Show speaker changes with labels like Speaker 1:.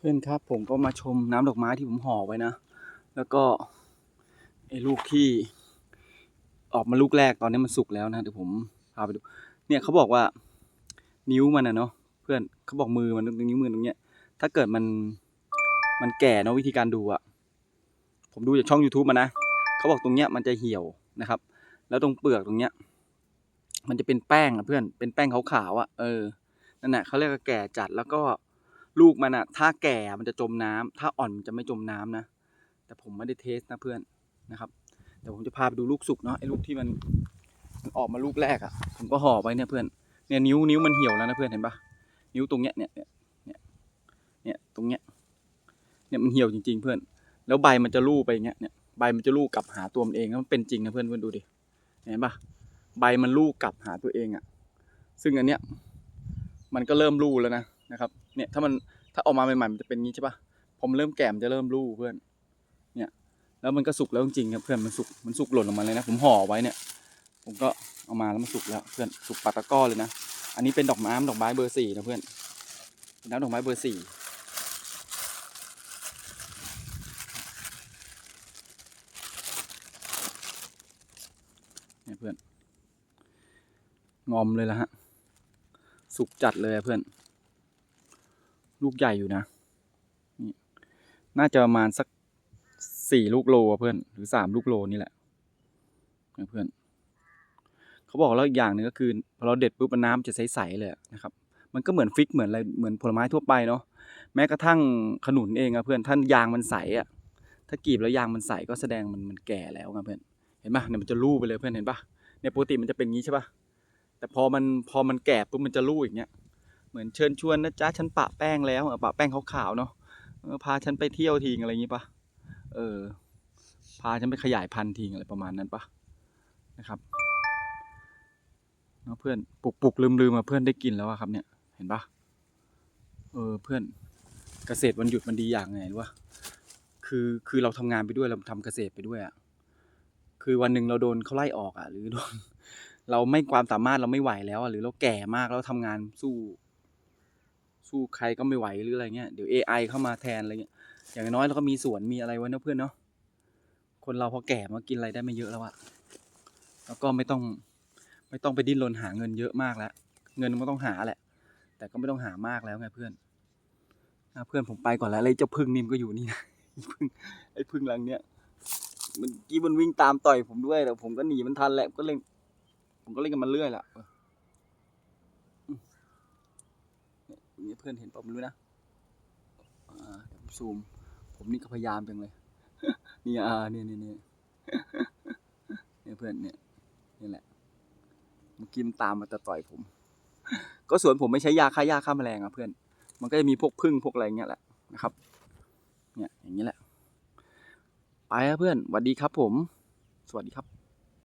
Speaker 1: เพื่อนครับผมก็มาชมน้ำดอกไม้ที่ผมห่อไว้นะ แล้วก็ไอ้ลูกที่ออกมาลูกแรกตอนนี้มันสุกแล้วนะเดี๋ยวผมพาไปดู เนี่ยเขาบอกว่านิ้วมันนะเนาะเพื่อนเขาบอกมือมันตรงนิ้วมือตรงเนี้ย ถ้าเกิดมันมันแก่เนาะวิธีการดูอะผมดูจากช่อง YouTube มานะเขาบอกตรงเนี้ยมันจะเหี่ยวนะครับ แล้วตรงเปลือกตรงเนี้ย มันจะเป็นแป้งอะเพื่อนเป็นแป้งขาวๆอะเออนั่นแหละเขาเรียกว่าแก่จัดแล้วก็ ลูกมันอะถ้าแก่มันจะจมน้ำถ้าอ่อนมันจะไม่จมน้ำนะ แต่ผมไม่ได้เทสนะเพื่อนนะครับเดี๋ยวผมจะพาไปดูลูกสุกเนาะไอ้ลูกที่มันมันออกมาลูกแรกอะผมก็ห่อไว้เนี่ยเพื่อนเนี่ยนิ้วนิ้วมันเหี่ยวแล้วนะเพื่อนเห็นปะนิ้วตรงเนี้ยเนี่ยเนี่ยเนี่ยตรงเนี้ยเนี่ยมันเหี่ยวจริง ๆ เพื่อน แล้วใบมันจะลู่ไปอย่างเงี้ยเนี่ยใบมันจะลู่กลับหาตัวมันเองแล้วมันเป็นจริงนะเพื่อนเพื่อนดูดิเห็นปะใบมันลู่กลับหาตัวเองอะซึ่งอันเนี้ยมันก็เริ่มลู่แล้วนะนะครับ เนี่ยถ้ามันถ้าออกมาใหม่ๆมันจะเป็นงี้ใช่ปะพอมันเริ่มแก่มันจะเริ่มลู่เพื่อน เนี่ยแล้วมันก็สุกแล้วจริงๆครับเพื่อนมันสุกมันสุกหล่นออกมาเลยนะ ผมห่อไว้เนี่ย ผมก็เอามาแล้วมันสุกแล้วเพื่อนสุกปาตะก้อเลยนะ อันนี้เป็นดอกไม้ดอกไม้เบอร์สี่นะเพื่อนเป็นน้ำดอกไม้เบอร์สี่เนี่ยเพื่อน งอมเลยละฮะ สุกจัดเลยเพื่อน ลูกใหญ่อยู่นะนี่น่าจะประมาณสักสี่ลูกโลอะเพื่อน หรือสามลูกโลนี่แหละนะเพื่อน เขาบอกแล้วอีกอย่างหนึ่งก็คือพอเราเด็ดปุ๊บมันน้ำจะใสๆเลยนะครับ มันก็เหมือนฟิกเหมือนอะไรเหมือนผลไม้ทั่วไปเนาะ แม้กระทั่งขนุนเองอะเพื่อน ท่านยางมันใสอะถ้ากรีบแล้วยางมันใสก็แสดงมันมันแก่แล้วนะเพื่อน เห็นปะเนี่ยมันจะลู่ไปเลยเพื่อนเห็นปะเนี่ยปกติมันจะเป็นงี้ใช่ปะแต่พอมันพอมันแก่ปุ๊บมันจะลู่อย่างเงี้ย เหมือนเชิญชวนนะจ๊ะฉันปะแป้งแล้วปะแป้งขาวๆเนาะพาฉันไปเที่ยวทีอะไรอย่างงี้ปะเออ พาฉันไปขยายพันธุ์ทิงอะไรประมาณนั้นปะนะครับเนาะเพื่อนปลุกปลุกลืมลืมมาเพื่อนได้กินแล้วอะครับเนี่ยเห็นปะเออเพื่อนเกษตรวันหยุดมันดีอย่างไงรู้ปะคือคือเราทำงานไปด้วยเราทำเกษตรไปด้วยอะคือวันหนึ่งเราโดนเขาไล่ออกอะหรือโดนเราไม่ความสามารถเราไม่ไหวแล้วอะหรือเราแก่มากแล้วทำงานสู้ สู้ใครก็ไม่ไหวหรืออะไรเงี้ยเดี๋ยว AI เข้ามาแทนอะไรเงี้ยอย่างน้อยเราก็มีสวนมีอะไรไว้นะเพื่อนเนาะคนเราพอแก่มากินอะไรได้ไม่เยอะแล้วอะแล้วก็ไม่ต้องไม่ต้องไปดิ้นรนหาเงินเยอะมากแล้ว เงินมันก็ต้องหาแหละ แต่ก็ไม่ต้องหามากแล้วไงเพื่อนอะเพื่อนผมไปก่อนแล้วไอ้เจ้าพึ่งนี่มก็อยู่นี่นะไอ้พึ่งไอ้พึ่งหลังเนี้ยมันกี้มันวิ่งตามต่อยผมด้วยแต่ผมก็หนีมันทันแหละก็เล่นผมก็เล่นกับมันเรื่อยแหละอืมเนี่ยเพื่อนเห็นเปล่าไม่รู้นะเดี๋ยวผมซูม ผมนี่ก็พยายามจังเลยนี่อ่าเนี่ยเนี่ยเนี่ยเนี่ยเพื่อนเนี่ยนี่แหละมื่อกี้มันตามมาจะต่อยผม ก็สวนผมไม่ใช้ยาฆ่าหญ้าฆ่าแมลงอะเพื่อน มันก็จะมีพวกพึ่งพวกอะไรเงี้ยแหละนะครับ เนี่ยอย่างนี้แหละ ไปครับเพื่อนสวัสดีครับผม สวัสดีครับ